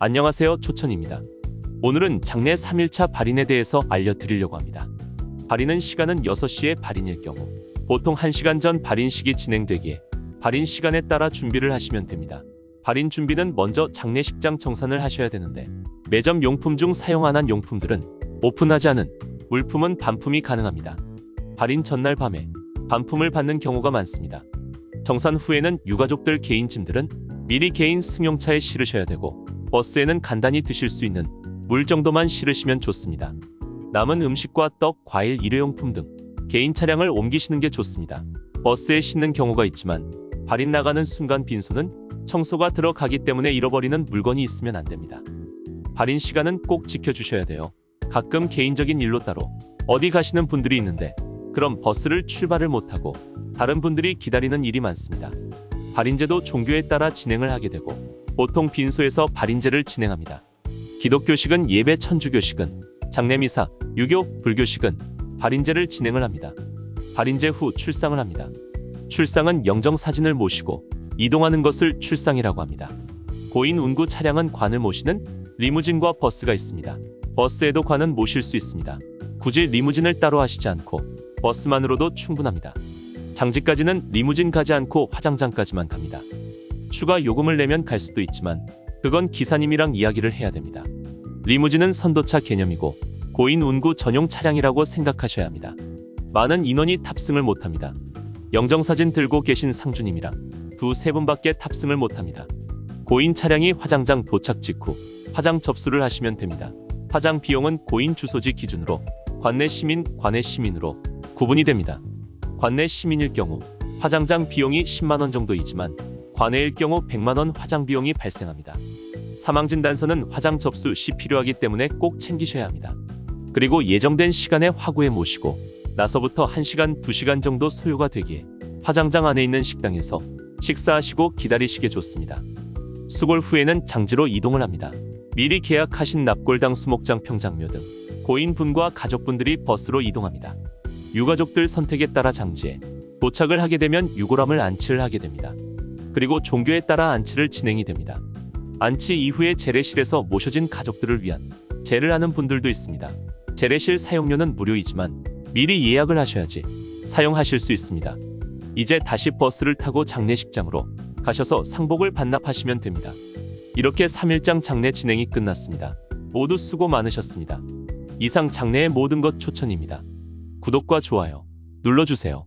안녕하세요 초천입니다. 오늘은 장례 3일차 발인에 대해서 알려드리려고 합니다. 발인은 시간은 6시에 발인일 경우 보통 1시간 전 발인식이 진행되기에 발인 시간에 따라 준비를 하시면 됩니다. 발인 준비는 먼저 장례식장 정산을 하셔야 되는데 매점 용품 중 사용 안 한 용품들은 오픈하지 않은 물품은 반품이 가능합니다. 발인 전날 밤에 반품을 받는 경우가 많습니다. 정산 후에는 유가족들 개인 짐들은 미리 개인 승용차에 실으셔야 되고 버스에는 간단히 드실 수 있는 물 정도만 실으시면 좋습니다. 남은 음식과 떡, 과일, 일회용품 등 개인 차량을 옮기시는 게 좋습니다. 버스에 싣는 경우가 있지만 발인 나가는 순간 빈손은 청소가 들어가기 때문에 잃어버리는 물건이 있으면 안 됩니다. 발인 시간은 꼭 지켜주셔야 돼요. 가끔 개인적인 일로 따로 어디 가시는 분들이 있는데 그럼 버스를 출발을 못하고 다른 분들이 기다리는 일이 많습니다. 발인제도 종교에 따라 진행을 하게 되고 보통 빈소에서 발인제를 진행합니다. 기독교식은 예배 천주교식은 장례미사, 유교, 불교식은 발인제를 진행을 합니다. 발인제 후 출상을 합니다. 출상은 영정 사진을 모시고 이동하는 것을 출상이라고 합니다. 고인 운구 차량은 관을 모시는 리무진과 버스가 있습니다. 버스에도 관은 모실 수 있습니다. 굳이 리무진을 따로 하시지 않고 버스만으로도 충분합니다. 장지까지는 리무진 가지 않고 화장장까지만 갑니다. 추가 요금을 내면 갈 수도 있지만 그건 기사님이랑 이야기를 해야 됩니다. 리무진은 선도차 개념이고 고인 운구 전용 차량이라고 생각하셔야 합니다. 많은 인원이 탑승을 못합니다. 영정사진 들고 계신 상주님이랑 두세 분밖에 탑승을 못합니다. 고인 차량이 화장장 도착 직후 화장 접수를 하시면 됩니다. 화장 비용은 고인 주소지 기준으로 관내 시민, 관내 시민으로 구분이 됩니다. 관내 시민일 경우 화장장 비용이 10만원 정도이지만 관내일 경우 100만원 화장 비용이 발생합니다. 사망진단서는 화장 접수 시 필요하기 때문에 꼭 챙기셔야 합니다. 그리고 예정된 시간에 화구에 모시고 나서부터 1시간, 2시간 정도 소요가 되기에 화장장 안에 있는 식당에서 식사하시고 기다리시게 좋습니다. 수골 후에는 장지로 이동을 합니다. 미리 계약하신 납골당 수목장 평장묘 등 고인분과 가족분들이 버스로 이동합니다. 유가족들 선택에 따라 장지에 도착을 하게 되면 유골함을 안치를 하게 됩니다. 그리고 종교에 따라 안치를 진행이 됩니다. 안치 이후에 재래실에서 모셔진 가족들을 위한 재를 하는 분들도 있습니다. 재래실 사용료는 무료이지만 미리 예약을 하셔야지 사용하실 수 있습니다. 이제 다시 버스를 타고 장례식장으로 가셔서 상복을 반납하시면 됩니다. 이렇게 3일장 장례 진행이 끝났습니다. 모두 수고 많으셨습니다. 이상 장례의 모든 것 초천입니다. 구독과 좋아요 눌러주세요.